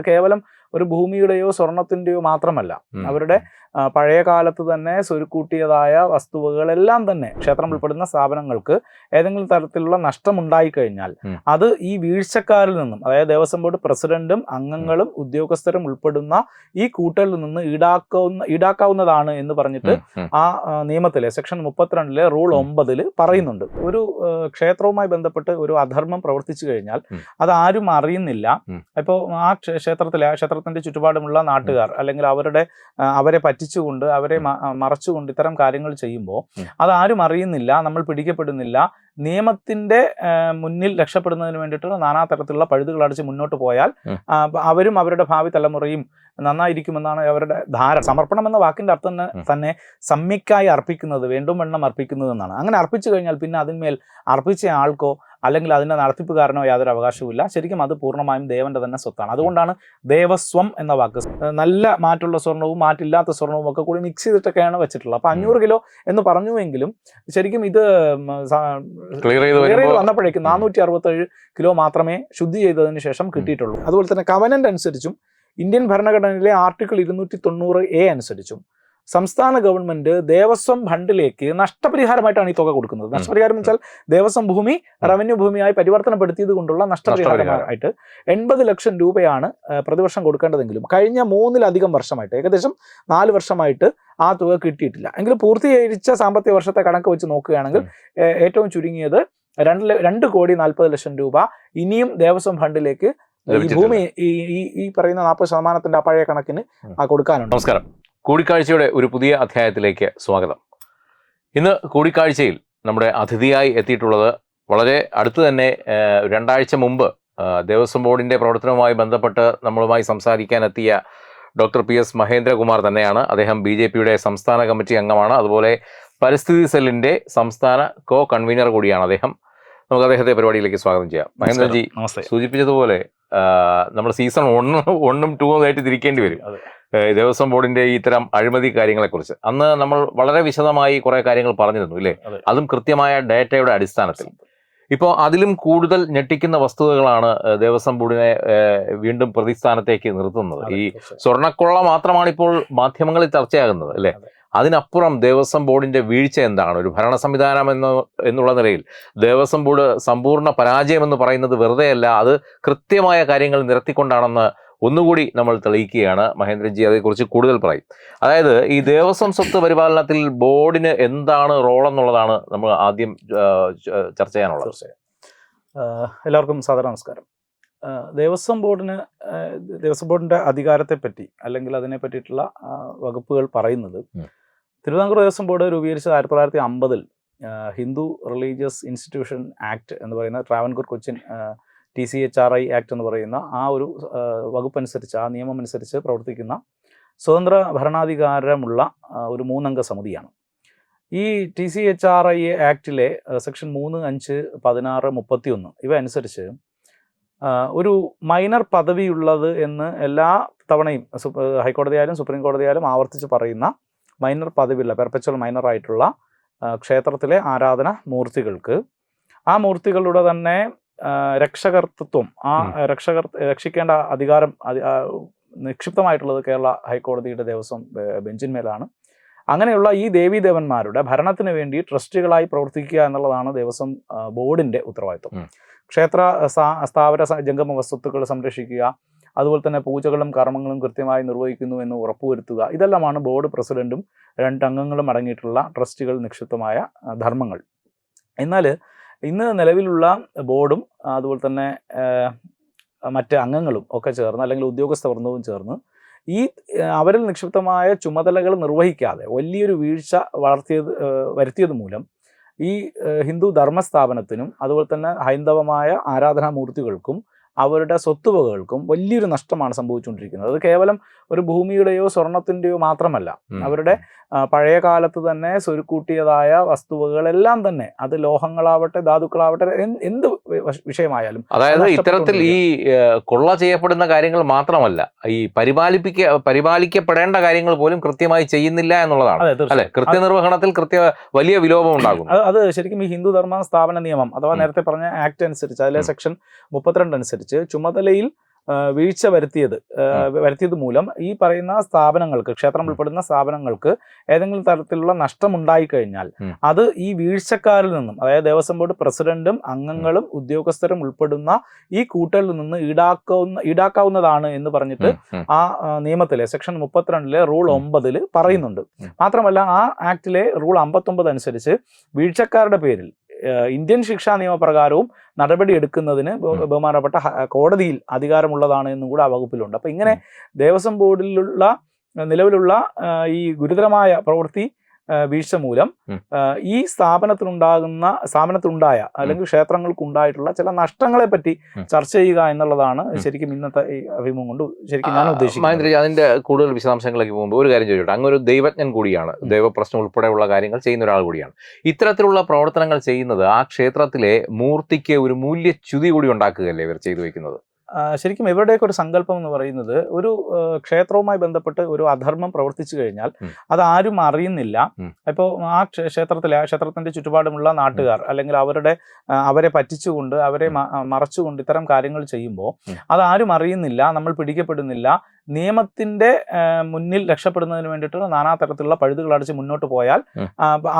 അത് കേവലം ഒരു ഭൂമിയുടെയോ സ്വർണത്തിന്റെയോ മാത്രമല്ല. അവരുടെ പഴയ കാലത്ത് തന്നെ സ്വരുക്കൂട്ടിയതായ വസ്തുവകളെല്ലാം തന്നെ ക്ഷേത്രം. ഉൾപ്പെടുന്ന സ്ഥാപനങ്ങൾക്ക് ഏതെങ്കിലും തരത്തിലുള്ള നഷ്ടം ഉണ്ടായിക്കഴിഞ്ഞാൽ കഴിഞ്ഞാൽ അത് ഈ വീഴ്ചക്കാരിൽ നിന്നും അതായത് ദേവസ്വം ബോർഡ് പ്രസിഡന്റും അംഗങ്ങളും ഉദ്യോഗസ്ഥരും ഉൾപ്പെടുന്ന ഈ കൂട്ടലിൽ നിന്ന് ഈടാക്കാവുന്ന ഈടാക്കാവുന്നതാണ് എന്ന് പറഞ്ഞിട്ട്. ആ നിയമത്തിലെ സെക്ഷൻ മുപ്പത്തിരണ്ടിലെ റൂൾ. ഒമ്പതിൽ പറയുന്നുണ്ട് ഒരു ക്ഷേത്രവുമായി ബന്ധപ്പെട്ട് ഒരു അധർമ്മം പ്രവർത്തിച്ചു കഴിഞ്ഞാൽ. അത് ആരും അറിയുന്നില്ല. ഇപ്പോൾ ആ ക്ഷേത്രത്തിലെ ആ ക്ഷേത്രത്തിന്റെ ചുറ്റുപാടുമുള്ള നാട്ടുകാർ അല്ലെങ്കിൽ അവരുടെ അവരെ അവരെ പറ്റിച്ചുകൊണ്ട് അവരെ മറച്ചുകൊണ്ട് ഇത്തരം കാര്യങ്ങൾ ചെയ്യുമ്പോൾ. അത് ആരും അറിയുന്നില്ല നമ്മൾ പിടിക്കപ്പെടുന്നില്ല. നിയമത്തിന്റെ മുന്നിൽ രക്ഷപ്പെടുന്നതിന് വേണ്ടിയിട്ടുള്ള നാനാ തരത്തിലുള്ള പഴുതുകൾ അടിച്ച് മുന്നോട്ട് പോയാൽ അവരും അവരുടെ ഭാവി തലമുറയും നന്നായിരിക്കുമെന്നാണ് അവരുടെ ധാരണ. സമർപ്പണം എന്ന വാക്കിന്റെ അർത്ഥം തന്നെ സമ്യക്കായി അർപ്പിക്കുന്നത് വേണ്ടും വെണ്ണം അർപ്പിക്കുന്നത് എന്നാണ് അങ്ങനെ അർപ്പിച്ചു കഴിഞ്ഞാൽ പിന്നെ അതിന്മേൽ അർപ്പിച്ച ആൾക്കോ അല്ലെങ്കിൽ അതിന്റെ നടത്തിപ്പുകാരനോ യാതൊരു അവകാശവുമില്ല. ശരിക്കും അത് പൂർണമായും ദേവന്റെ തന്നെ സ്വത്താണ്. അതുകൊണ്ടാണ് ദേവസ്വം എന്ന വാക്ക്. നല്ല മാറ്റുള്ള സ്വർണവും മാറ്റില്ലാത്ത സ്വർണവും ഒക്കെ കൂടി മിക്സ് ചെയ്തിട്ടൊക്കെയാണ് വെച്ചിട്ടുള്ളത്. അപ്പോൾ അഞ്ഞൂറ് കിലോ എന്ന് പറഞ്ഞുവെങ്കിലും ശരിക്കും ഇത് ക്ലിയർ ചെയ്ത് വന്നപ്പോഴേക്കും നാനൂറ്റി അറുപത്തേഴ് കിലോ മാത്രമേ ശുദ്ധി ചെയ്തതിന് ശേഷം കിട്ടിയിട്ടുള്ളൂ. അതുപോലെ തന്നെ കവനന്റ് അനുസരിച്ചും ഇന്ത്യൻ ഭരണഘടനയിലെ ആർട്ടിക്കിൾ ഇരുന്നൂറ്റി തൊണ്ണൂറ് എ അനുസരിച്ചും സംസ്ഥാന ഗവൺമെന്റ് ദേവസ്വം ഫണ്ടിലേക്ക് നഷ്ടപരിഹാരമായിട്ടാണ് ഈ തുക കൊടുക്കുന്നത്. നഷ്ടപരിഹാരം എന്ന് വെച്ചാൽ ദേവസ്വം ഭൂമി റവന്യൂ ഭൂമിയായി പരിവർത്തനപ്പെടുത്തിയത് കൊണ്ടുള്ള നഷ്ടപരിഹാരമായിട്ട്. എൺപത് ലക്ഷം രൂപയാണ് പ്രതിവർഷം കൊടുക്കേണ്ടതെങ്കിലും. കഴിഞ്ഞ മൂന്നിലധികം വർഷമായിട്ട് ഏകദേശം നാല് വർഷമായിട്ട് ആ തുക കിട്ടിയിട്ടില്ല. എങ്കിലും പൂർത്തീകരിച്ച സാമ്പത്തിക വർഷത്തെ കണക്ക് വെച്ച് നോക്കുകയാണെങ്കിൽ ഏറ്റവും ചുരുങ്ങിയത് രണ്ട് രണ്ട് കോടി നാൽപ്പത് ലക്ഷം രൂപ ഇനിയും ദേവസ്വം ഫണ്ടിലേക്ക് ഈ ഭൂമി ഈ ഈ- പറയുന്ന നാൽപ്പത് ശതമാനത്തിന്റെ ആ പഴയ കണക്കിന് ആ കൊടുക്കാനുണ്ട്. നമസ്കാരം. കൂടിക്കാഴ്ചയുടെ ഒരു പുതിയ അധ്യായത്തിലേക്ക് സ്വാഗതം. ഇന്ന് കൂടിക്കാഴ്ചയിൽ നമ്മുടെ അതിഥിയായി എത്തിയിട്ടുള്ളത് വളരെ അടുത്ത് തന്നെ രണ്ടാഴ്ച മുമ്പ് ദേവസ്വം ബോർഡിന്റെ പ്രവർത്തനവുമായി ബന്ധപ്പെട്ട് നമ്മളുമായി സംസാരിക്കാനെത്തിയ ഡോക്ടർ പി എസ് മഹേന്ദ്രകുമാർ തന്നെയാണ്. അദ്ദേഹം ബി ജെ പിയുടെ സംസ്ഥാന കമ്മിറ്റി അംഗമാണ്. അതുപോലെ പരിസ്ഥിതി സെല്ലിന്റെ സംസ്ഥാന കോ കൺവീനർ കൂടിയാണ് അദ്ദേഹം. നമുക്ക് അദ്ദേഹത്തെ പരിപാടിയിലേക്ക് സ്വാഗതം ചെയ്യാം. മഹേന്ദ്രജി സൂചിപ്പിച്ചതുപോലെ നമ്മുടെ സീസൺ ഒന്നും ഒന്നും ടൂവും ആയിട്ട് തിരിക്കേണ്ടി വരും. ദേവസ്വം ബോർഡിന്റെ ഈ ഇത്തരം അഴിമതി കാര്യങ്ങളെക്കുറിച്ച്. അന്ന് നമ്മൾ വളരെ വിശദമായി കുറെ കാര്യങ്ങൾ പറഞ്ഞിരുന്നു ഇല്ലേ? അതെ. കൃത്യമായ ഡേറ്റയുടെ അടിസ്ഥാനത്തിൽ. ഇപ്പോൾ അതിലും കൂടുതൽ ഞെട്ടിക്കുന്ന വസ്തുതകളാണ് ദേവസ്വം ബോർഡിനെ വീണ്ടും പ്രതിസ്ഥാനത്തേക്ക് നിർത്തുന്നത്. ഈ സ്വർണക്കൊള്ള സ്വർണക്കൊള്ള മാത്രമാണ് ഇപ്പോൾ മാധ്യമങ്ങളിൽ ചർച്ചയാകുന്നത് അല്ലേ? അതിനപ്പുറം ദേവസ്വം ബോർഡിന്റെ വീഴ്ച എന്താണ്? ഒരു ഭരണ സംവിധാനം എന്ന എന്നുള്ള നിലയിൽ ദേവസ്വം ബോർഡ് സമ്പൂർണ പരാജയം എന്ന് പറയുന്നത് വെറുതെയല്ല അത് കൃത്യമായ കാര്യങ്ങൾ നിരത്തിക്കൊണ്ടാണെന്ന് ഒന്നുകൂടി നമ്മൾ തെളിയിക്കുകയാണ്. മഹേന്ദ്രജി അതേക്കുറിച്ച് കൂടുതൽ പറയും. അതായത് ഈ ദേവസ്വം സ്വത്ത് പരിപാലനത്തിൽ ബോർഡിന് എന്താണ് റോൾ എന്നുള്ളതാണ് നമ്മൾ ആദ്യം ചർച്ച ചെയ്യാനുള്ളത്. എല്ലാവർക്കും സാധാരണ നമസ്കാരം. ദേവസ്വം ബോർഡിന് ദേവസ്വം ബോർഡിന്റെ അധികാരത്തെപ്പറ്റി അല്ലെങ്കിൽ അതിനെ പറ്റിയിട്ടുള്ള വകുപ്പുകൾ പറയുന്നത്. തിരുവിതാംകൂർ ദേവസ്വം ബോർഡ് രൂപീകരിച്ചത് ആയിരത്തി തൊള്ളായിരത്തി അമ്പതിൽ ഹിന്ദു റിലീജിയസ് ഇൻസ്റ്റിറ്റ്യൂഷൻ ആക്ട് എന്ന് പറയുന്ന Travancore Cochin T C H R I act എന്ന് പറയുന്ന ആ ഒരു വകുപ്പനുസരിച്ച് ആ നിയമം അനുസരിച്ച് പ്രവർത്തിക്കുന്ന സ്വതന്ത്ര ഭരണാധികാരമുള്ള ഒരു മൂന്നംഗ സമിതിയാണ്. ഈ T C H R I ആക്ടിലെ section മൂന്ന് അഞ്ച് പതിനാറ് മുപ്പത്തി ഒന്ന് ഇവ അനുസരിച്ച് ഒരു മൈനർ പദവിയുള്ളത് എന്ന് എല്ലാ തവണയും ഹൈക്കോടതി ഹൈക്കോടതിയായാലും സുപ്രീം കോടതിയായാലും ആവർത്തിച്ച് പറയുന്ന മൈനർ പദവിയുള്ള പെർപ്പച്വൽ മൈനർ ആയിട്ടുള്ള ക്ഷേത്രത്തിലെ ആരാധന മൂർത്തികൾക്ക് ആ മൂർത്തികളുടെ തന്നെ രക്ഷകർത്തൃത്വം ആ. രക്ഷകർ രക്ഷിക്കേണ്ട അധികാരം അധി- നിക്ഷിപ്തമായിട്ടുള്ളത് കേരള ഹൈക്കോടതിയുടെ ദേവസ്വം ബെഞ്ചിന്മേലാണ് അങ്ങനെയുള്ള ഈ ദേവീദേവന്മാരുടെ ഭരണത്തിന് വേണ്ടി ട്രസ്റ്റുകളായി പ്രവർത്തിക്കുക എന്നുള്ളതാണ് ദേവസ്വം ബോർഡിന്റെ ഉത്തരവാദിത്വം. ക്ഷേത്ര സ്ഥാപന ജംഗമ വസ്തുക്കൾ സംരക്ഷിക്കുക അതുപോലെ തന്നെ പൂജകളും കർമ്മങ്ങളും കൃത്യമായി നിർവഹിക്കുന്നു എന്ന് ഉറപ്പുവരുത്തുക ഇതെല്ലാമാണ് ബോർഡ് പ്രസിഡന്റും രണ്ടംഗങ്ങളും അടങ്ങിയിട്ടുള്ള ട്രസ്റ്റുകൾ നിക്ഷിപ്തമായ ധർമ്മങ്ങൾ എന്നാൽ ഇന്ന് നിലവിലുള്ള ബോർഡും അതുപോലെ തന്നെ മറ്റ് അംഗങ്ങളും ഒക്കെ ചേർന്ന് അല്ലെങ്കിൽ ഉദ്യോഗസ്ഥ വൃന്ദവും ചേർന്ന് ഈ അവരിൽ നിക്ഷിപ്തമായ ചുമതലകൾ നിർവഹിക്കാതെ വലിയൊരു വീഴ്ച വളർത്തിയത് വരുത്തിയത് മൂലം ഈ ഹിന്ദു ധർമ്മസ്ഥാപനത്തിനും അതുപോലെ തന്നെ ഹൈന്ദവമായ ആരാധനാമൂർത്തികൾക്കും അവരുടെ സ്വത്തുവകകൾക്കും വലിയൊരു നഷ്ടമാണ് സംഭവിച്ചുകൊണ്ടിരിക്കുന്നത്. അത് കേവലം ഒരു ഭൂമിയുടെയോ സ്വർണത്തിന്റെയോ മാത്രമല്ല. അവരുടെ പഴയ കാലത്ത് തന്നെ സ്വരുക്കൂട്ടിയതായ വസ്തുവകളെല്ലാം തന്നെ അത് ലോഹങ്ങളാവട്ടെ ധാതുക്കളാവട്ടെ എന്ത് വിഷയമായാലും അതായത് അത് ഇത്തരത്തിൽ ഈ കൊള്ള ചെയ്യപ്പെടുന്ന കാര്യങ്ങൾ മാത്രമല്ല ഈ പരിപാലിപ്പിക്ക പരിപാലിക്കപ്പെടേണ്ട കാര്യങ്ങൾ പോലും കൃത്യമായി ചെയ്യുന്നില്ല എന്നുള്ളതാണ്. അല്ലെ? കൃത്യനിർവഹണത്തിൽ കൃത്യ വലിയ വിലോപം ഉണ്ടാകും അത് അത് ശരിക്കും ഈ ഹിന്ദു ധർമ്മ സ്ഥാപന നിയമം അഥവാ നേരത്തെ പറഞ്ഞ ആക്ട് അനുസരിച്ച് അതിലെ സെക്ഷൻ മുപ്പത്തിരണ്ട് അനുസരിച്ച് ചുമതലയിൽ വീഴ്ച വരുത്തിയത് വരുത്തിയത് മൂലം ഈ പറയുന്ന സ്ഥാപനങ്ങൾക്ക് ക്ഷേത്രം ഉൾപ്പെടുന്ന സ്ഥാപനങ്ങൾക്ക് ഏതെങ്കിലും തരത്തിലുള്ള നഷ്ടം ഉണ്ടായിക്കഴിഞ്ഞാൽ ഉം. അത് ഈ വീഴ്ചക്കാരിൽ നിന്നും അതായത് ദേവസ്വം ബോർഡ് പ്രസിഡന്റും അംഗങ്ങളും ഉദ്യോഗസ്ഥരും ഉൾപ്പെടുന്ന ഈ കൂട്ടലിൽ നിന്ന് ഈടാക്കാവുന്ന ഈടാക്കാവുന്നതാണ് എന്ന് പറഞ്ഞിട്ട്. ആ നിയമത്തിലെ സെക്ഷൻ മുപ്പത്തിരണ്ടിലെ റൂൾ ഒമ്പതിൽ ഒമ്പതിൽ പറയുന്നുണ്ട്. മാത്രമല്ല ആ ആക്ടിലെ റൂൾ അമ്പത്തൊമ്പത് അനുസരിച്ച് വീഴ്ചക്കാരുടെ പേരിൽ ഇന്ത്യൻ ശിക്ഷാ നിയമപ്രകാരവും നടപടി എടുക്കുന്നതിന് ബഹുമാനപ്പെട്ട കോടതിയിൽ അധികാരമുള്ളതാണ് എന്നും കൂടെ ആ വകുപ്പിലുണ്ട് അപ്പൊ ഇങ്ങനെ ദേവസ്വം ബോർഡിലുള്ള നിലവിലുള്ള ഈ ഗുരുതരമായ പ്രവൃത്തി വീഴ്ച മൂലം ഈ സ്ഥാപനത്തിനുണ്ടാകുന്ന സ്ഥാപനത്തിനുണ്ടായ അല്ലെങ്കിൽ ക്ഷേത്രങ്ങൾക്കുണ്ടായിട്ടുള്ള ചില നഷ്ടങ്ങളെ പറ്റി ചർച്ച ചെയ്യുക എന്നുള്ളതാണ് ശരിക്കും ഇന്നത്തെ ഈ അഭിമുഖം കൊണ്ട് ശരിക്കും ഞാൻ ഉദ്ദേശിക്കുന്നത്. മഹേന്ദ്രജി അതിന്റെ കൂടുതൽ വിശദാംശങ്ങളിലേക്ക് പോകുമ്പോൾ ഒരു കാര്യം ചോദിച്ചോട്ടെ അങ്ങ് ഒരു ദൈവജ്ഞൻ കൂടിയാണ്. ദൈവപ്രശ്നം ഉൾപ്പെടെയുള്ള കാര്യങ്ങൾ ചെയ്യുന്ന ഒരാൾ കൂടിയാണ്. ഇത്തരത്തിലുള്ള പ്രവർത്തനങ്ങൾ ചെയ്യുന്നത് ആ ക്ഷേത്രത്തിലെ മൂർത്തിക്ക് ഒരു മൂല്യച്യുതി കൂടി ഉണ്ടാക്കുകയല്ലേ ഇവർ ചെയ്തു വെക്കുന്നത് ആ, ശരിക്കും ഇവരുടെയൊക്കെ ഒരു സങ്കല്പം എന്ന് പറയുന്നത് ഒരു ക്ഷേത്രവുമായി ബന്ധപ്പെട്ട് ഒരു അധർമ്മം പ്രവർത്തിച്ചു കഴിഞ്ഞാൽ. അത് ആരും അറിയുന്നില്ല. ഇപ്പോൾ ആ ക്ഷേത്രത്തിലെ ആ ക്ഷേത്രത്തിന്റെ ചുറ്റുപാടുമുള്ള നാട്ടുകാർ അല്ലെങ്കിൽ അവരുടെ അവരെ പറ്റിച്ചുകൊണ്ട് അവരെ മറച്ചുകൊണ്ട് ഇത്തരം കാര്യങ്ങൾ ചെയ്യുമ്പോൾ. അത് ആരും അറിയുന്നില്ല നമ്മൾ പിടിക്കപ്പെടുന്നില്ല നിയമത്തിന്റെ മുന്നിൽ രക്ഷപ്പെടുന്നതിന് വേണ്ടിയിട്ട് നാനാ തരത്തിലുള്ള പഴുതുകൾ അടിച്ച് മുന്നോട്ട് പോയാൽ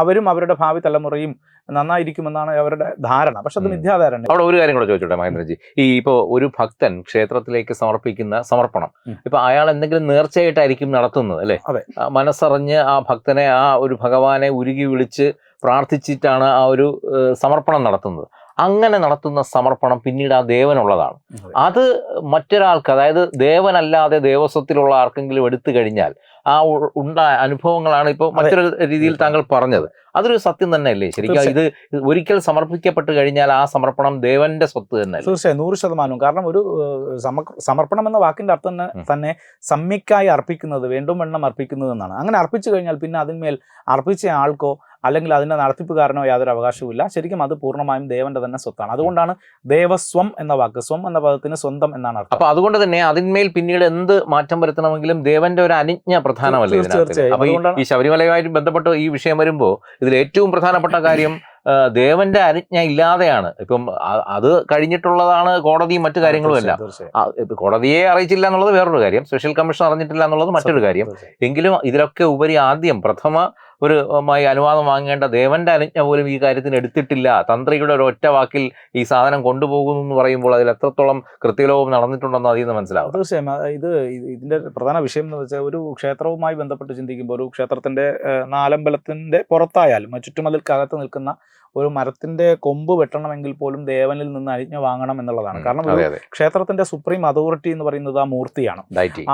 അവരും അവരുടെ ഭാവി തലമുറയും നന്നായിരിക്കുമെന്നാണ് അവരുടെ ധാരണ. പക്ഷെ അത്. മിഥ്യാധാരണ അവിടെ ഒരു കാര്യം കൂടെ ചോദിച്ചോട്ടെ മഹേന്ദ്രജി? ഈ ഇപ്പോ ഒരു ഭക്തൻ ക്ഷേത്രത്തിലേക്ക് സമർപ്പിക്കുന്ന സമർപ്പണം. ഇപ്പൊ അയാൾ എന്തെങ്കിലും നേർച്ചയായിട്ടായിരിക്കും നടത്തുന്നത് അല്ലെ? മനസ്സറിഞ്ഞ് ആ ഭക്തനെ ആ ഒരു ഭഗവാനെ ഉരുകി വിളിച്ച് പ്രാർത്ഥിച്ചിട്ടാണ് ആ ഒരു സമർപ്പണം നടത്തുന്നത്. അങ്ങനെ നടത്തുന്ന സമർപ്പണം പിന്നീട് ആ ദേവനുള്ളതാണ്. അത്. മറ്റൊരാൾക്ക് അതായത് ദേവനല്ലാതെ ദേവസ്വത്തിലുള്ള ആർക്കെങ്കിലും എടുത്തു കഴിഞ്ഞാൽ ആ ഉണ്ടായ അനുഭവങ്ങളാണ് ഇപ്പോൾ മറ്റൊരു രീതിയിൽ താങ്കൾ പറഞ്ഞത്. അതൊരു സത്യം തന്നെയല്ലേ? ശരിക്കും ഇത് ഒരിക്കൽ സമർപ്പിക്കപ്പെട്ട് കഴിഞ്ഞാൽ ആ സമർപ്പണം ദേവന്റെ സ്വത്ത് തന്നെ തീർച്ചയായും നൂറ് ശതമാനവും. കാരണം ഒരു സമർപ്പണം എന്ന വാക്കിന്റെ അർത്ഥം തന്നെ തന്നെ സമ്യക്കായി അർപ്പിക്കുന്നത് വേണ്ടും വണ്ണം അർപ്പിക്കുന്നത് എന്നാണ്. അങ്ങനെ അർപ്പിച്ചു കഴിഞ്ഞാൽ പിന്നെ അതിന്മേൽ അർപ്പിച്ച ആൾക്കോ അല്ലെങ്കിൽ അതിന്റെ നടത്തിപ്പുകാരനോ യാതൊരു അവകാശവുമില്ല. ശരിക്കും അത് പൂർണമായും ദേവന്റെ തന്നെ സ്വത്താണ്. അതുകൊണ്ടാണ് ദേവസ്വം എന്ന വാക്ക് സ്വം എന്ന പദത്തിന് സ്വന്തം എന്നാണ് അർത്ഥം. അപ്പൊ അതുകൊണ്ട് തന്നെ അതിന്മേൽ പിന്നീട് എന്ത് മാറ്റം വരുത്തണമെങ്കിലും ദേവന്റെ ഒരു അനുജ്ഞ പ്രധാനമല്ലേ ഇതിനകത്ത്. അപ്പൊ ഈ- ശബരിമലയുമായി ശബരിമലയുമായിട്ട് ബന്ധപ്പെട്ട് ഈ വിഷയം വരുമ്പോൾ ഇതിൽ ഏറ്റവും പ്രധാനപ്പെട്ട കാര്യം ദേവന്റെ അനുജ്ഞ ഇല്ലാതെയാണ്. ഇപ്പം അത് കഴിഞ്ഞിട്ടുള്ളതാണ് കോടതിയും മറ്റു കാര്യങ്ങളും എല്ലാം. കോടതിയെ അറിയിച്ചില്ല എന്നുള്ളത് വേറൊരു കാര്യം. സ്പെഷ്യൽ കമ്മീഷൻ അറിഞ്ഞിട്ടില്ല എന്നുള്ളത് മറ്റൊരു കാര്യം. എങ്കിലും ഇതിലൊക്കെ ഉപരി ആദ്യം പ്രഥമ ഒരു അനുവാദം വാങ്ങേണ്ട ദേവന്റെ അനുജ്ഞ പോലും ഈ കാര്യത്തിന് എടുത്തിട്ടില്ല. തന്ത്രിയുടെ ഒരു ഒറ്റ വാക്കിൽ ഈ സാധനം കൊണ്ടുപോകുന്നു എന്ന് പറയുമ്പോൾ അതിൽ എത്രത്തോളം കൃത്യലോപം നടന്നിട്ടുണ്ടെന്ന് അതിൽ നിന്ന് മനസ്സിലാവും. തീർച്ചയായും. ഇത് ഇത് ഇതിന്റെ പ്രധാന വിഷയം എന്ന് വെച്ചാൽ ഒരു ക്ഷേത്രവുമായി ബന്ധപ്പെട്ട് ചിന്തിക്കുമ്പോൾ ഒരു ക്ഷേത്രത്തിന്റെ നാലമ്പലത്തിന്റെ പുറത്തായാലും ചുറ്റുമതിൽക്കകത്ത് നിൽക്കുന്ന ഒരു മരത്തിന്റെ കൊമ്പ് വെട്ടണമെങ്കിൽ പോലും ദേവനിൽ നിന്ന് അരിഞ്ഞ വാങ്ങണം എന്നുള്ളതാണ്. കാരണം ക്ഷേത്രത്തിന്റെ സുപ്രീം അതോറിറ്റി എന്ന് പറയുന്നത് ആ മൂർത്തിയാണ്.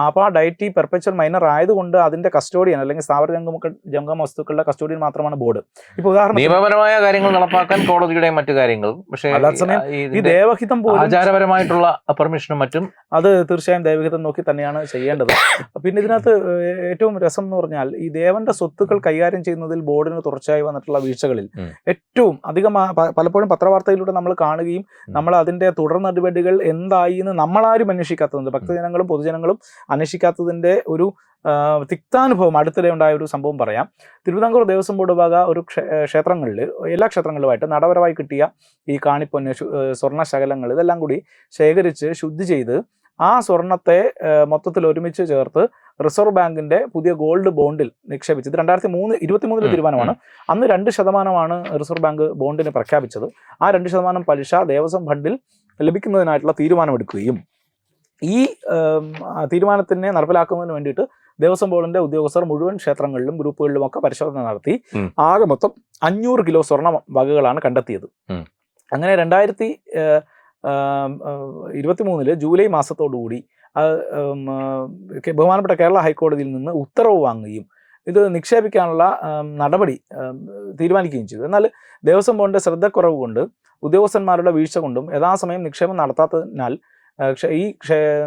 അപ്പോൾ ആ ഡയറ്റി പെർപ്പച്വൽ മൈനർ ആയതുകൊണ്ട് അതിന്റെ കസ്റ്റോഡിയൻ അല്ലെങ്കിൽ സ്ഥാപന ജംഗമ ജംഗമ വസ്തുക്കളുടെ കസ്റ്റോഡിയൻ മാത്രമാണ് ബോർഡ് ഇപ്പൊ ഉദാഹരണം നിയമപരമായ കാര്യങ്ങൾ നടപ്പാക്കാൻ കോടതിയുടെയും മറ്റു കാര്യങ്ങളും. പക്ഷേ അതേസമയം ഈ ദേവഹിതം പോലും ആചാരപരമായിട്ടുള്ള പെർമിഷനും മറ്റും അത് തീർച്ചയായും ദേവഹിതം നോക്കി തന്നെയാണ് ചെയ്യേണ്ടത്. പിന്നെ ഇതിനകത്ത് ഏറ്റവും രസം എന്ന് പറഞ്ഞാൽ ഈ ദേവന്റെ സ്വത്തുക്കൾ കൈകാര്യം ചെയ്യുന്നതിൽ ബോർഡിന് തുടർച്ചയായി വന്നിട്ടുള്ള വീഴ്ചകളിൽ ഉം. ഏറ്റവും അധികം പലപ്പോഴും പത്രവാർത്തയിലൂടെ നമ്മൾ കാണുകയും നമ്മൾ അതിന്റെ തുടർ നടപടികൾ എന്തായി എന്ന് നമ്മളാരും അന്വേഷിക്കാത്തതുണ്ട്. ഭക്തജനങ്ങളും പൊതുജനങ്ങളും അന്വേഷിക്കാത്തതിന്റെ ഒരു തിക്താനുഭവം അടുത്തിടെ ഉണ്ടായ ഒരു സംഭവം പറയാം. തിരുവിതാംകൂർ ദേവസ്വം ബോർഡ് വക ഒരു ക്ഷേത്രങ്ങളിൽ എല്ലാ ക്ഷേത്രങ്ങളിലുമായിട്ട് നടപരമായി കിട്ടിയ ഈ കാണിപ്പൊന്ന് സ്വർണ ശകലങ്ങൾ ഇതെല്ലാം കൂടി ശേഖരിച്ച് ശുദ്ധി ചെയ്ത് ആ സ്വർണത്തെ മൊത്തത്തിൽ ഒരുമിച്ച് ചേർത്ത് റിസർവ് ബാങ്കിന്റെ പുതിയ ഗോൾഡ് ബോണ്ടിൽ നിക്ഷേപിച്ചത്. രണ്ടായിരത്തി മൂന്ന് ഇരുപത്തി മൂന്നിലെ തീരുമാനമാണ്. അന്ന് രണ്ട് ശതമാനമാണ് റിസർവ് ബാങ്ക് ബോണ്ടിന് പ്രഖ്യാപിച്ചത്. ആ രണ്ട് ശതമാനം പലിശ ദേവസ്വം ഫണ്ടിൽ ലഭിക്കുന്നതിനായിട്ടുള്ള തീരുമാനമെടുക്കുകയും ഈ തീരുമാനത്തിനെ നടപ്പിലാക്കുന്നതിന് വേണ്ടിയിട്ട് ദേവസ്വം ബോർഡിന്റെ ഉദ്യോഗസ്ഥർ മുഴുവൻ ക്ഷേത്രങ്ങളിലും ഗ്രൂപ്പുകളിലും ഒക്കെ പരിശോധന നടത്തി ആകെ മൊത്തം അഞ്ഞൂറ് കിലോ സ്വർണ വകകളാണ് കണ്ടെത്തിയത്. അങ്ങനെ രണ്ടായിരത്തി ഇരുപത്തി മൂന്നിൽ ജൂലൈ മാസത്തോടുകൂടി ബഹുമാനപ്പെട്ട കേരള ഹൈക്കോടതിയിൽ നിന്ന് ഉത്തരവ് വാങ്ങുകയും ഇത് നിക്ഷേപിക്കാനുള്ള നടപടി തീരുമാനിക്കുകയും ചെയ്തു. എന്നാൽ ദേവസ്വം ബോർഡിന്റെ ശ്രദ്ധക്കുറവ് കൊണ്ട് ഉദ്യോഗസ്ഥന്മാരുടെ വീഴ്ച കൊണ്ടും യഥാസമയം നിക്ഷേപം നടത്താത്തതിനാൽ ഈ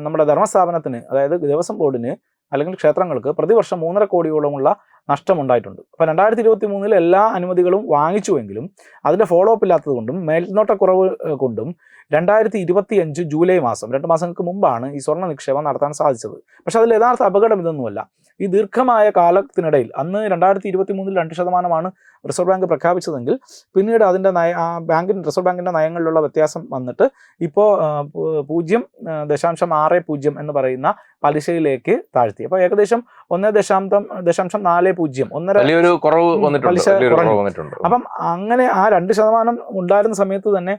നമ്മുടെ ധർമ്മസ്ഥാപനത്തിന് അതായത് ദേവസ്വം ബോർഡിന് അല്ലെങ്കിൽ ക്ഷേത്രങ്ങൾക്ക് പ്രതിവർഷം മൂന്നര കോടിയോളമുള്ള നഷ്ടമുണ്ടായിട്ടുണ്ട്. അപ്പോൾ രണ്ടായിരത്തി ഇരുപത്തി മൂന്നിൽ എല്ലാ അനുമതികളും വാങ്ങിച്ചുവെങ്കിലും അതിന്റെ ഫോളോ അപ്പ് ഇല്ലാത്തത് കൊണ്ടും മേൽനോട്ടക്കുറവ് കൊണ്ടും രണ്ടായിരത്തി ഇരുപത്തി അഞ്ച് ജൂലൈ മാസം രണ്ട് മാസങ്ങൾക്ക് മുമ്പാണ് ഈ സ്വർണ നിക്ഷേപം നടത്താൻ സാധിച്ചത്. പക്ഷേ അതിൽ യഥാർത്ഥ അപകടം ഇതൊന്നുമല്ല. ഈ ദീർഘമായ കാലത്തിനിടയിൽ അന്ന് രണ്ടായിരത്തി ഇരുപത്തി മൂന്നിൽ രണ്ട് ശതമാനമാണ് റിസർവ് ബാങ്ക് പ്രഖ്യാപിച്ചതെങ്കിൽ പിന്നീട് അതിന്റെ നയ ആ ബാങ്കിൻ റിസർവ് ബാങ്കിന്റെ നയങ്ങളിലുള്ള വ്യത്യാസം വന്നിട്ട് ഇപ്പോൾ പൂജ്യം ദശാംശം ആറ് പൂജ്യം എന്ന് പറയുന്ന പലിശയിലേക്ക് താഴ്ത്തി. അപ്പോൾ ഏകദേശം ഒന്ന് ദശാംശം ദശാംശം നാല് പൂജ്യം ഒന്നര വലിയൊരു കുറവ് വന്നിട്ടുണ്ട് പലിശ അപ്പം അങ്ങനെ ആ രണ്ട് ശതമാനം ഉണ്ടായിരുന്ന സമയത്ത് തന്നെ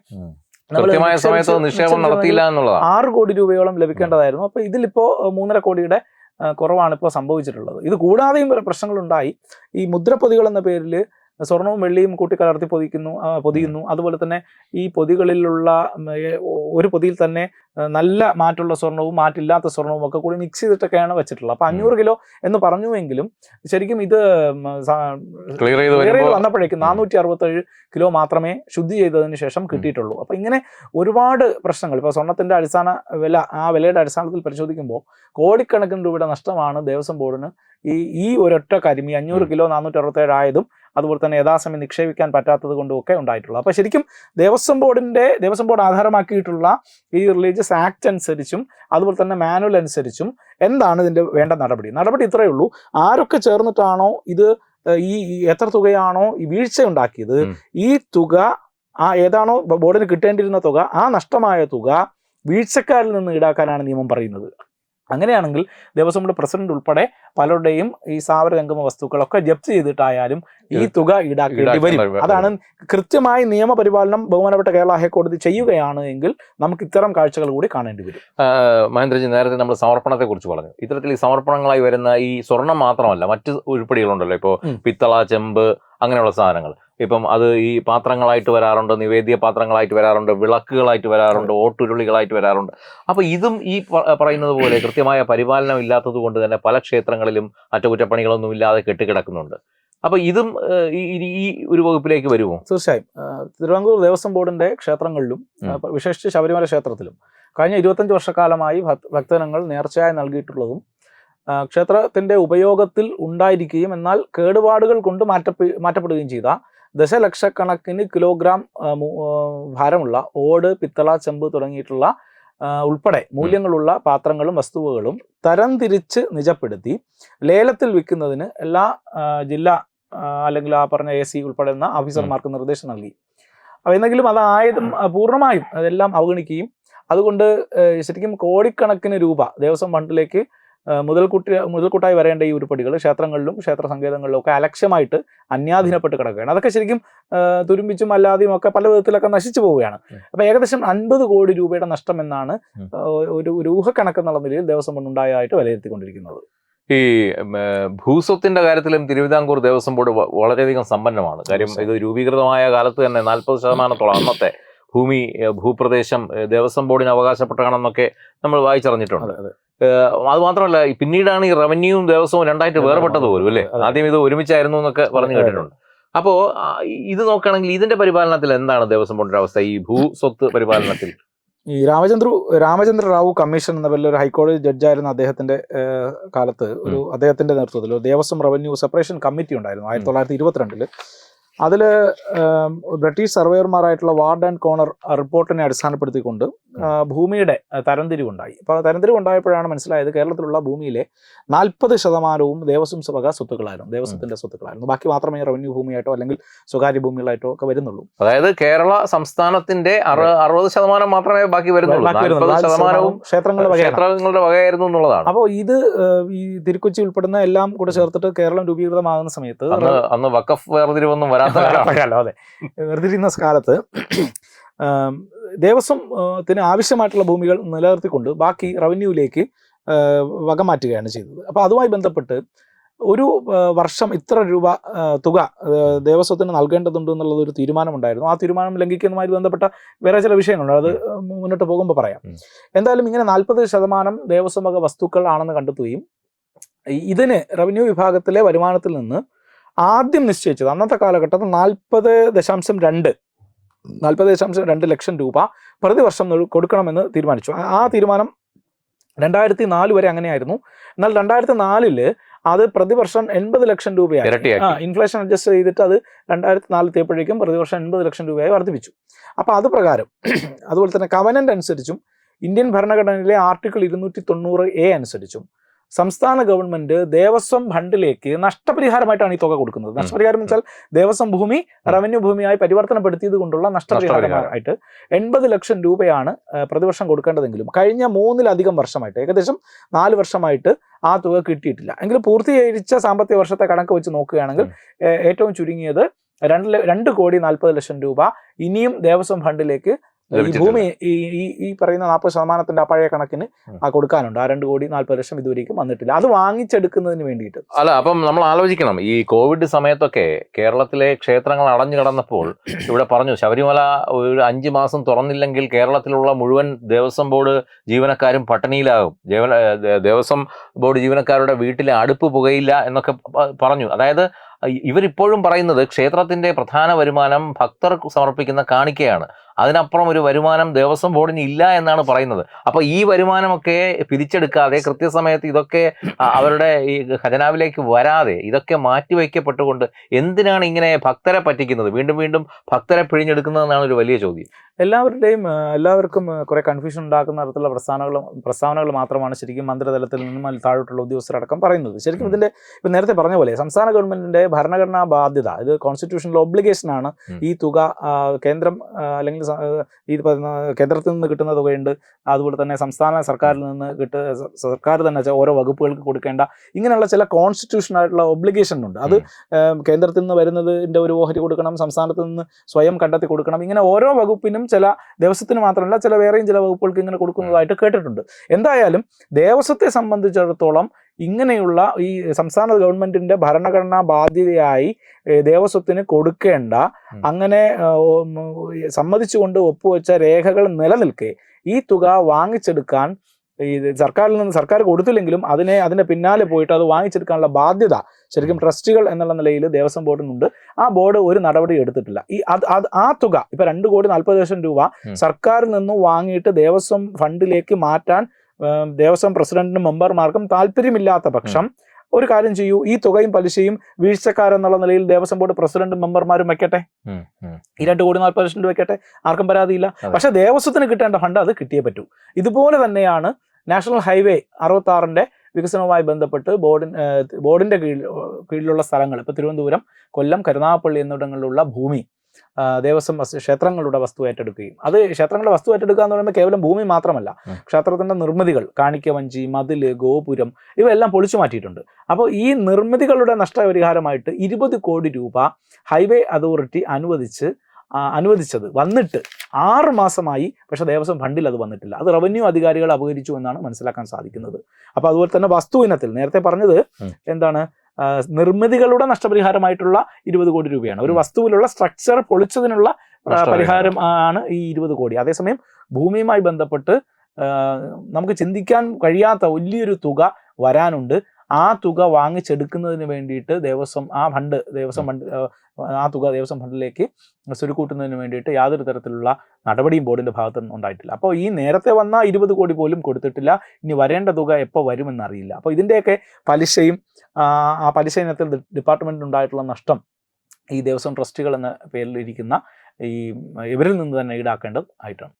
കൃത്യമായ സമയത്ത് നിക്ഷേപം നടത്തിയില്ല എന്നുള്ളതാണ്. ആറ് കോടി രൂപയോളം ലഭിക്കേണ്ടതായിരുന്നു. അപ്പൊ ഇതിലിപ്പോ മൂന്നര കോടിയുടെ കുറവാണ് ഇപ്പോൾ സംഭവിച്ചിട്ടുള്ളത്. ഇത് കൂടാതെയും പ്രശ്നങ്ങൾ പ്രശ്നങ്ങളുണ്ടായി. ഈ മുദ്രപ്പൊതികൾ എന്ന പേരിൽ സ്വർണവും വെള്ളിയും കൂട്ടിക്കലർത്തി പൊതിക്കുന്നു പൊതിയുന്നു. അതുപോലെ തന്നെ ഈ പൊതികളിലുള്ള ഒരു പൊതിയിൽ തന്നെ നല്ല മാറ്റുള്ള സ്വർണവും മാറ്റില്ലാത്ത സ്വർണവും ഒക്കെ കൂടി മിക്സ് ചെയ്തിട്ടൊക്കെയാണ് വെച്ചിട്ടുള്ളത്. അപ്പോൾ അഞ്ഞൂറ് കിലോ എന്ന് പറഞ്ഞുവെങ്കിലും ശരിക്കും ഇത് ക്ലിയർ ചെയ്ത് വന്നപ്പോഴേക്കും നാനൂറ്റി അറുപത്തേഴ് കിലോ മാത്രമേ ശുദ്ധി ചെയ്തതിന് ശേഷം കിട്ടിയിട്ടുള്ളൂ. അപ്പൊ ഇങ്ങനെ ഒരുപാട് പ്രശ്നങ്ങൾ ഇപ്പൊ സ്വർണത്തിന്റെ അടിസ്ഥാന വില ആ വിലയുടെ അടിസ്ഥാനത്തിൽ പരിശോധിക്കുമ്പോൾ കോടിക്കണക്കിന് രൂപയുടെ നഷ്ടമാണ് ദേവസ്വം ബോർഡിന് ഈ ഈ ഒരൊറ്റ കരിമി ഈ അഞ്ഞൂറ് കിലോ നാനൂറ്റി അറുപത്തേഴ് ആയതും അതുപോലെ തന്നെ യഥാസമയം നിക്ഷേപിക്കാൻ പറ്റാത്തത് കൊണ്ടും ഒക്കെ ഉണ്ടായിട്ടുള്ളത്. അപ്പൊ ശരിക്കും ദേവസ്വം ബോർഡിന്റെ ദേവസ്വം ബോർഡ് ആധാരമാക്കിയിട്ടുള്ള ഈ റിലീജിയസ് ആക്ട് അനുസരിച്ചും അതുപോലെ തന്നെ മാനുവൽ അനുസരിച്ചും എന്താണ് ഇതിന്റെ വേണ്ട നടപടി? നടപടി ഇത്രയേ ഉള്ളൂ. ആരൊക്കെ ചേർന്നിട്ടാണോ ഇത് ഈ ഈ എത്ര തുകയാണോ ഈ വീഴ്ച ഉണ്ടാക്കിയത് ഈ തുക ആ ഏതാണോ ബോർഡിന് കിട്ടേണ്ടിയിരുന്ന തുക ആ നഷ്ടമായ തുക വീഴ്ചക്കാരിൽ നിന്ന് ഈടാക്കാനാണ് നിയമം പറയുന്നത്. അങ്ങനെയാണെങ്കിൽ ദേവസ്വം ബോർഡ് പ്രസിഡന്റ് ഉൾപ്പെടെ പലരുടെയും ഈ സ്ഥാവര രംഗമ വസ്തുക്കളൊക്കെ ജപ്തി ചെയ്തിട്ടായാലും ഈ തുക ഈടാക്കേണ്ടി വരും. അതാണ് കൃത്യമായി നിയമപരിപാലനം ബഹുമാനപ്പെട്ട കേരള ഹൈക്കോടതി ചെയ്യുകയാണ് എങ്കിൽ നമുക്ക് ഇത്തരം കാഴ്ചകൾ കൂടി കാണേണ്ടി വരും. മഹേന്ദ്രജി നേരത്തെ നമ്മൾ സമർപ്പണത്തെ കുറിച്ച് പറഞ്ഞു. ഇത്തരത്തിൽ ഈ സമർപ്പണങ്ങളായി വരുന്ന ഈ സ്വർണം മാത്രമല്ല മറ്റ് ഉരുപ്പടികളുണ്ടല്ലോ. ഇപ്പോൾ പിത്തള ചെമ്പ് അങ്ങനെയുള്ള സാധനങ്ങൾ. ഇപ്പം അത് ഈ പാത്രങ്ങളായിട്ട് വരാറുണ്ട് നിവേദ്യ പാത്രങ്ങളായിട്ട് വരാറുണ്ട് വിളക്കുകളായിട്ട് വരാറുണ്ട് ഓട്ടുരുളികളായിട്ട് വരാറുണ്ട്. അപ്പോൾ ഇതും ഈ പറയുന്നത് പോലെ കൃത്യമായ പരിപാലനം ഇല്ലാത്തത് കൊണ്ട് തന്നെ പല ക്ഷേത്രങ്ങളിലും അറ്റകുറ്റപ്പണികളൊന്നും ഇല്ലാതെ കെട്ടിക്കിടക്കുന്നുണ്ട്. അപ്പോൾ ഇതും ഈ ഒരു വകുപ്പിലേക്ക് വരുമോ? തീർച്ചയായും. തിരുവിതാംകൂർ ദേവസ്വം ബോർഡിന്റെ ക്ഷേത്രങ്ങളിലും വിശേഷിച്ച് ശബരിമല ക്ഷേത്രത്തിലും കഴിഞ്ഞ ഇരുപത്തഞ്ച് വർഷക്കാലമായി ഭക്ത- ഭക്തജനങ്ങൾ നേർച്ചയായി നൽകിയിട്ടുള്ളതും ക്ഷേത്രത്തിന്റെ ഉപയോഗത്തിൽ ഉണ്ടായിരിക്കുകയും എന്നാൽ കേടുപാടുകൾ കൊണ്ട് മാറ്റപ്പെ മാറ്റപ്പെടുകയും ചെയ്ത ദശലക്ഷക്കണക്കിന് കിലോഗ്രാം ഭാരമുള്ള ഓട് പിത്തള ചെമ്പ് തുടങ്ങിയിട്ടുള്ള ഉൾപ്പെടെ മൂല്യങ്ങളുള്ള പാത്രങ്ങളും വസ്തുവകളും തരംതിരിച്ച് നിജപ്പെടുത്തി ലേലത്തിൽ വിൽക്കുന്നതിന് എല്ലാ ജില്ലാ അല്ലെങ്കിൽ ആ പറഞ്ഞ എ സി ഉൾപ്പെടുന്ന ഓഫീസർമാർക്ക് നിർദ്ദേശം നൽകി. അപ്പോൾ എന്നെങ്കിലും അതായതും പൂർണമായും അതെല്ലാം അവഗണിക്കുകയും അതുകൊണ്ട് ശരിക്കും കോടിക്കണക്കിന് രൂപ ദേവസ്വം ഫണ്ടിലേക്ക് മുതൽക്കൂട്ടി മുതൽക്കൂട്ടായി വരേണ്ട ഈ ഉരുപ്പടികൾ ക്ഷേത്രങ്ങളിലും ക്ഷേത്ര സങ്കേതങ്ങളിലും ഒക്കെ അലക്ഷ്യമായിട്ട് അന്യാധീനപ്പെട്ട് കിടക്കുകയാണ്. അതൊക്കെ ശരിക്കും തുരുമ്പിച്ചും അല്ലാതെയും ഒക്കെ പല വിധത്തിലൊക്കെ നശിച്ചു പോവുകയാണ്. അപ്പം അപ്പോൾ ഏകദേശം അൻപത് കോടി രൂപയുടെ നഷ്ടം എന്നാണ് ഒരു ഒരു ഊഹക്കണക്കെന്നുള്ള നിലയിൽ ദേവസ്വം ബോർഡ് ഉണ്ടായതായിട്ട് വിലയിരുത്തിക്കൊണ്ടിരിക്കുന്നത്. ഈ ഭൂസ്വത്തിന്റെ കാര്യത്തിലും തിരുവിതാംകൂർ ദേവസ്വം ബോർഡ് വളരെയധികം സമ്പന്നമാണ്. കാര്യം ഇത് രൂപീകൃതമായ കാലത്ത് തന്നെ നാൽപ്പത് ശതമാനത്തോളം. അന്നത്തെ ഭൂമി ഭൂപ്രദേശം ദേവസ്വം ബോർഡിന് അവകാശപ്പെട്ടതാണെന്നൊക്കെ നമ്മൾ വായിച്ചറിഞ്ഞിട്ടുണ്ട്. അതുമാത്രമല്ല അതെ. മാത്രമല്ല പിന്നീടാണ് ഈ റവന്യൂവും ദേവസ്വവും രണ്ടായിട്ട് വേർപെട്ടത് പോലും അല്ലേ? ആദ്യം ഇത് ഒരുമിച്ചായിരുന്നു എന്നൊക്കെ പറഞ്ഞു. കേട്ടിട്ടുണ്ട്. അപ്പോ ഇത് നോക്കുകയാണെങ്കിൽ ഇതിന്റെ പരിപാലനത്തിൽ എന്താണ് ദേവസ്വം ബോർഡിന്റെ അവസ്ഥ? ഈ ഭൂസ്വത്ത് പരിപാലനത്തിൽ. ഈ രാമചന്ദ്ര രാമചന്ദ്ര റാവു കമ്മീഷൻ എന്ന പേരിൽ ഒരു ഹൈക്കോടതി ജഡ്ജായിരുന്ന അദ്ദേഹത്തിന്റെ കാലത്ത് ഒരു അദ്ദേഹത്തിന്റെ നേതൃത്വത്തിൽ ഒരു ദേവസ്വം റവന്യൂ സെപ്പറേഷൻ കമ്മിറ്റി ഉണ്ടായിരുന്നു ആയിരത്തി തൊള്ളായിരത്തി ഇരുപത്തിരണ്ടിൽ. അതിൽ ബ്രിട്ടീഷ് സർവേയർമാരായിട്ടുള്ള വാർഡ് ആൻഡ് കോണർ റിപ്പോർട്ടിനെ അടിസ്ഥാനപ്പെടുത്തിക്കൊണ്ട് ഭൂമിയുടെ തരംതിരിവുണ്ടായി. അപ്പോൾ തരംതിരിവുണ്ടായപ്പോഴാണ് മനസ്സിലായത് കേരളത്തിലുള്ള ഭൂമിയിലെ നാൽപ്പത് ശതമാനവും ദേവസ്വം സ്വക സ്വത്തുക്കളായിരുന്നു ദേവസ്വത്തിന്റെ സ്വത്തുക്കളായിരുന്നു. ബാക്കി മാത്രമേ റവന്യൂ ഭൂമിയായിട്ടോ അല്ലെങ്കിൽ സ്വകാര്യ ഭൂമികളായിട്ടോ ഒക്കെ വരുന്നുള്ളൂ. അതായത് കേരള സംസ്ഥാനത്തിന്റെ അറു- അറുപത് ശതമാനം മാത്രമേ ബാക്കി വരുന്നുള്ളൂ. ശതമാനവും ക്ഷേത്രങ്ങളുടെ ക്ഷേത്രങ്ങളുടെ വകയായിരുന്നു എന്നുള്ളതാണ്. അപ്പോൾ ഇത് ഈ തിരുക്കൊച്ചി ഉൾപ്പെടുന്ന എല്ലാം കൂടെ ചേർത്തിട്ട് കേരളം രൂപീകൃതമാകുന്ന സമയത്ത് അന്ന് വക്കഫ് വേർതിരിവൊന്നും കാലം അതെ. വേർതിരിയുന്ന കാലത്ത് ദേവസ്വത്തിന് ആവശ്യമായിട്ടുള്ള ഭൂമികൾ നിലനിർത്തിക്കൊണ്ട് ബാക്കി റവന്യൂവിലേക്ക് വക വകമാറ്റുകയാണ് ചെയ്തത്. അപ്പോൾ അതുമായി ബന്ധപ്പെട്ട് ഒരു വർഷം ഇത്ര രൂപ തുക ദേവസ്വത്തിന് നൽകേണ്ടതുണ്ട് എന്നുള്ളത് ഒരു തീരുമാനമുണ്ടായിരുന്നു. ആ തീരുമാനം ലംഘിക്കുന്നതുമായി ബന്ധപ്പെട്ട വേറെ ചില വിഷയങ്ങളുണ്ട്. അത് മുന്നോട്ട് പോകുമ്പോൾ പറയാം. എന്തായാലും ഇങ്ങനെ നാൽപ്പത് ശതമാനം ദേവസ്വം വക വസ്തുക്കൾ ആണെന്ന് കണ്ടെത്തുകയും ഇതിന് റവന്യൂ വിഭാഗത്തിലെ വരുമാനത്തിൽ നിന്ന് ആദ്യം നിശ്ചയിച്ചത് അന്നത്തെ കാലഘട്ടത്തിൽ നാൽപ്പത് ദശാംശം രണ്ട് നാൽപ്പത് ദശാംശം രണ്ട് ലക്ഷം രൂപ പ്രതിവർഷം കൊടുക്കണമെന്ന് തീരുമാനിച്ചു. ആ- തീരുമാനം രണ്ടായിരത്തി നാല് വരെ അങ്ങനെയായിരുന്നു. എന്നാൽ രണ്ടായിരത്തി നാലിൽ അത് പ്രതിവർഷം എൺപത് ലക്ഷം രൂപയായി. ആ ഇൻഫ്ലേഷൻ അഡ്ജസ്റ്റ് ചെയ്തിട്ട് അത് രണ്ടായിരത്തി നാലിലെത്തിയപ്പോഴേക്കും പ്രതിവർഷം എൺപത് ലക്ഷം രൂപയായി വർദ്ധിപ്പിച്ചു. അപ്പോൾ അത് പ്രകാരം അതുപോലെ തന്നെ കവനന്റ് അനുസരിച്ചും ഇന്ത്യൻ ഭരണഘടനയിലെ ആർട്ടിക്കിൾ ഇരുന്നൂറ്റി തൊണ്ണൂറ് എ അനുസരിച്ചും സംസ്ഥാന ഗവൺമെന്റ് ദേവസ്വം ഫണ്ടിലേക്ക് നഷ്ടപരിഹാരമായിട്ടാണ് ഈ തുക കൊടുക്കുന്നത്. നഷ്ടപരിഹാരം എന്ന് വെച്ചാൽ ദേവസ്വം ഭൂമി റവന്യൂ ഭൂമിയായി പരിവർത്തനപ്പെടുത്തിയത് കൊണ്ടുള്ള നഷ്ടപരിഹാരമായിട്ട് എൺപത് ലക്ഷം രൂപയാണ് പ്രതിവർഷം കൊടുക്കേണ്ടതെങ്കിലും. കഴിഞ്ഞ മൂന്നിലധികം വർഷമായിട്ട് ഏകദേശം നാല് വർഷമായിട്ട് ആ തുക കിട്ടിയിട്ടില്ല. എങ്കിലും പൂർത്തീകരിച്ച സാമ്പത്തിക വർഷത്തെ കണക്ക് വെച്ച് നോക്കുകയാണെങ്കിൽ ഏറ്റവും ചുരുങ്ങിയത് രണ്ട് രണ്ട് കോടി നാൽപ്പത് ലക്ഷം രൂപ ഇനിയും ദേവസ്വം ഫണ്ടിലേക്ക് ഈ ഭൂമി ഈ ഈ പറയുന്ന നാൽപ്പത് ശതമാനത്തിന്റെ ആ പഴയ കണക്കിന് ആ കൊടുക്കാനുണ്ട്. ആ രണ്ട് കോടി നാൽപ്പത് ലക്ഷം ഇതുവരേക്കും വന്നിട്ടില്ല. അത് വാങ്ങിച്ചെടുക്കുന്നതിന് വേണ്ടിയിട്ട്. അല്ല അപ്പം നമ്മൾ ആലോചിക്കണം. ഈ കോവിഡ് സമയത്തൊക്കെ കേരളത്തിലെ ക്ഷേത്രങ്ങൾ അടഞ്ഞു കിടന്നപ്പോൾ ഇവിടെ പറഞ്ഞു ശബരിമല ഒരു അഞ്ച് മാസം തുറന്നില്ലെങ്കിൽ കേരളത്തിലുള്ള മുഴുവൻ ദേവസ്വം ബോർഡ് ജീവനക്കാരും പട്ടിണിയിലാകും. ജീവന ദേവസ്വം ബോർഡ് ജീവനക്കാരുടെ വീട്ടിലെ അടുപ്പ് പുകയില്ല എന്നൊക്കെ പറഞ്ഞു. അതായത് ഇവരിപ്പോഴും പറയുന്നത് ക്ഷേത്രത്തിന്റെ പ്രധാന വരുമാനം ഭക്തർ സമർപ്പിക്കുന്ന കാണിക്കയാണ്. അതിനപ്പുറം ഒരു വരുമാനം ദേവസ്വം ബോർഡിന് ഇല്ല എന്നാണ് പറയുന്നത്. അപ്പൊ ഈ വരുമാനമൊക്കെ പിരിച്ചെടുക്കാതെ കൃത്യസമയത്ത് ഇതൊക്കെ അവരുടെ ഈ ഖജനാവിലേക്ക് വരാതെ ഇതൊക്കെ മാറ്റിവയ്ക്കപ്പെട്ടുകൊണ്ട് എന്തിനാണ് ഇങ്ങനെ ഭക്തരെ പറ്റിക്കുന്നത്? വീണ്ടും വീണ്ടും ഭക്തരെ പിഴിഞ്ഞെടുക്കുന്നതെന്നാണ് ഒരു വലിയ ചോദ്യം. എല്ലാവരുടെയും എല്ലാവർക്കും കുറേ കൺഫ്യൂഷൻ ഉണ്ടാക്കുന്ന തരത്തിലുള്ള പ്രസ്താവനകൾ പ്രസ്താവനകൾ മാത്രമാണ് ശരിക്കും മന്ത്രിതലത്തിൽ നിന്നും അതിൽ താഴോട്ടുള്ള ഉദ്യോഗസ്ഥരടക്കം പറയുന്നത്. ശരിക്കും ഇതിന്റെ ഇതിന്റെ ഇപ്പം നേരത്തെ പറഞ്ഞ പോലെ സംസ്ഥാന ഗവൺമെന്റിന്റെ ഭരണഘടനാ ബാധ്യത ഇത് കോൺസ്റ്റിറ്റ്യൂഷണൽ ഒബ്ലിഗേഷൻ ആണ്. ഈ തുക കേന്ദ്രം ആ, അല്ലെങ്കിൽ ഈ പറയുന്ന കേന്ദ്രത്തിൽ നിന്ന് കിട്ടുന്ന തുകയുണ്ട്. അതുപോലെ തന്നെ സംസ്ഥാന സർക്കാരിൽ നിന്ന് കിട്ട സർക്കാർ തന്നെ ഓരോ വകുപ്പുകൾക്ക് കൊടുക്കേണ്ട. ഇങ്ങനെയുള്ള ചില കോൺസ്റ്റിറ്റ്യൂഷൻ ആയിട്ടുള്ള ഒബ്ലിഗേഷൻ ഉണ്ട്. അത് കേന്ദ്രത്തിൽ നിന്ന് വരുന്നതിന്റെ ഒരു ഓഹരി കൊടുക്കണം സംസ്ഥാനത്ത് നിന്ന് സ്വയം കണ്ടെത്തി കൊടുക്കണം. ഇങ്ങനെ ഓരോ വകുപ്പിനും ചില ദേവസ്വത്തിന് മാത്രമല്ല ചില വേറെയും ചില വകുപ്പുകൾക്ക് ഇങ്ങനെ കൊടുക്കുന്നതായിട്ട് കേട്ടിട്ടുണ്ട്. എന്തായാലും ദേവസ്വത്തെ സംബന്ധിച്ചിടത്തോളം ഇങ്ങനെയുള്ള ഈ സംസ്ഥാന ഗവൺമെന്റിന്റെ ഭരണഘടനാ ബാധ്യതയായി ദേവസ്വത്തിന് കൊടുക്കേണ്ട അങ്ങനെ സമ്മതിച്ചുകൊണ്ട് ഒപ്പുവെച്ച രേഖകൾ നിലനിൽക്കെ ഈ തുക വാങ്ങിച്ചെടുക്കാൻ ഈ സർക്കാരിൽ നിന്ന് സർക്കാർ കൊടുത്തില്ലെങ്കിലും അതിനെ അതിന്റെ പിന്നാലെ പോയിട്ട് അത് വാങ്ങിച്ചെടുക്കാനുള്ള ബാധ്യത ശരിക്കും ട്രസ്റ്റുകൾ എന്നുള്ള നിലയിൽ ദേവസ്വം ബോർഡിനുണ്ട്. ആ ബോർഡ് ഒരു നടപടി എടുത്തിട്ടില്ല. ഈ അത് അത് ആ തുക ഇപ്പൊ രണ്ട് കോടി നാൽപ്പത് ലക്ഷം രൂപ സർക്കാരിൽ നിന്ന് വാങ്ങിയിട്ട് ദേവസ്വം ഫണ്ടിലേക്ക് മാറ്റാൻ ദേവസ്വം പ്രസിഡന്റിനും മെമ്പർമാർക്കും താല്പര്യമില്ലാത്ത പക്ഷം ഒരു കാര്യം ചെയ്യൂ ഈ തുകയും പലിശയും വീഴ്ചക്കാരെന്നുള്ള നിലയിൽ ദേവസ്വം ബോർഡ് പ്രസിഡന്റും മെമ്പർമാരും വെക്കട്ടെ. ഈ രണ്ട് കോടി നാൽപ്പത് ലക്ഷം രൂപ വെക്കട്ടെ. ആർക്കും പരാതിയില്ല. പക്ഷെ ദേവസ്വത്തിന് കിട്ടേണ്ട ഫണ്ട് അത് കിട്ടിയേ പറ്റൂ. ഇതുപോലെ തന്നെയാണ് നാഷണൽ ഹൈവേ അറുപത്തി ആറിന്റെ വികസനവുമായി ബന്ധപ്പെട്ട് ബോർഡി ബോർഡിന്റെ കീഴിൽ കീഴിലുള്ള സ്ഥലങ്ങൾ. ഇപ്പൊ തിരുവനന്തപുരം കൊല്ലം കരുനാഗപ്പള്ളി എന്നിവിടങ്ങളിലുള്ള ഭൂമി. ദേവസ്വം ക്ഷേത്രങ്ങളുടെ വസ്തു ഏറ്റെടുക്കുകയും. അത് ക്ഷേത്രങ്ങളുടെ വസ്തു ഏറ്റെടുക്കുക എന്ന് പറയുമ്പോൾ കേവലം ഭൂമി മാത്രമല്ല. ക്ഷേത്രത്തിന്റെ നിർമ്മിതികൾ കാണിക്കവഞ്ചി മതിൽ ഗോപുരം ഇവയെല്ലാം പൊളിച്ചു മാറ്റിയിട്ടുണ്ട്. അപ്പോൾ ഈ നിർമ്മിതികളുടെ നഷ്ടപരിഹാരമായിട്ട് ഇരുപത് കോടി രൂപ ഹൈവേ അതോറിറ്റി അനുവദിച്ച് അനുവദിച്ചത്. വന്നിട്ട് ആറ് മാസമായി പക്ഷേ ദേവസ്വം ഫണ്ടിൽ അത് വന്നിട്ടില്ല. അത് റവന്യൂ അധികാരികൾ അപകരിച്ചു എന്നാണ് മനസ്സിലാക്കാൻ സാധിക്കുന്നത്. അപ്പോൾ അതുപോലെ തന്നെ വസ്തു ഇനത്തിൽ നേരത്തെ പറഞ്ഞത് എന്താണ്? നിർമ്മിതികളുടെ നഷ്ടപരിഹാരമായിട്ടുള്ള ഇരുപത് കോടി രൂപയാണ്. ഒരു വസ്തുവിലുള്ള സ്ട്രക്ചർ പൊളിച്ചതിനുള്ള പരിഹാരം ആണ് ഈ ഇരുപത് കോടി. അതേസമയം ഭൂമിയുമായി ബന്ധപ്പെട്ട് നമുക്ക് ചിന്തിക്കാൻ കഴിയാത്ത വലിയൊരു തുക വരാനുണ്ട്. ആ തുക വാങ്ങിച്ചെടുക്കുന്നതിന് വേണ്ടിയിട്ട് ദേവസ്വം ആ ഫണ്ട് ദേവസ്വം ഫണ്ട് ആ, തുക ദേവസ്വം ഫണ്ടിലേക്ക് സ്വരുക്കൂട്ടുന്നതിന് വേണ്ടിയിട്ട് യാതൊരു തരത്തിലുള്ള നടപടിയും ബോർഡിന്റെ ഭാഗത്തു നിന്ന് ഉണ്ടായിട്ടില്ല. അപ്പോൾ ഈ നേരത്തെ വന്ന ഇരുപത് കോടി പോലും കൊടുത്തിട്ടില്ല. ഇനി വരേണ്ട തുക എപ്പോൾ വരുമെന്നറിയില്ല അപ്പോൾ ഇതിന്റെയൊക്കെ പലിശയും ആ, പലിശ ഇനത്തിൽ ഡി- ഉണ്ടായിട്ടുള്ള നഷ്ടം ഈ ദേവസ്വം ട്രസ്റ്റുകൾ എന്ന പേരിലിരിക്കുന്ന ഈ ഇവരിൽ നിന്ന് തന്നെ ഈടാക്കേണ്ടത് ആയിട്ടാണ്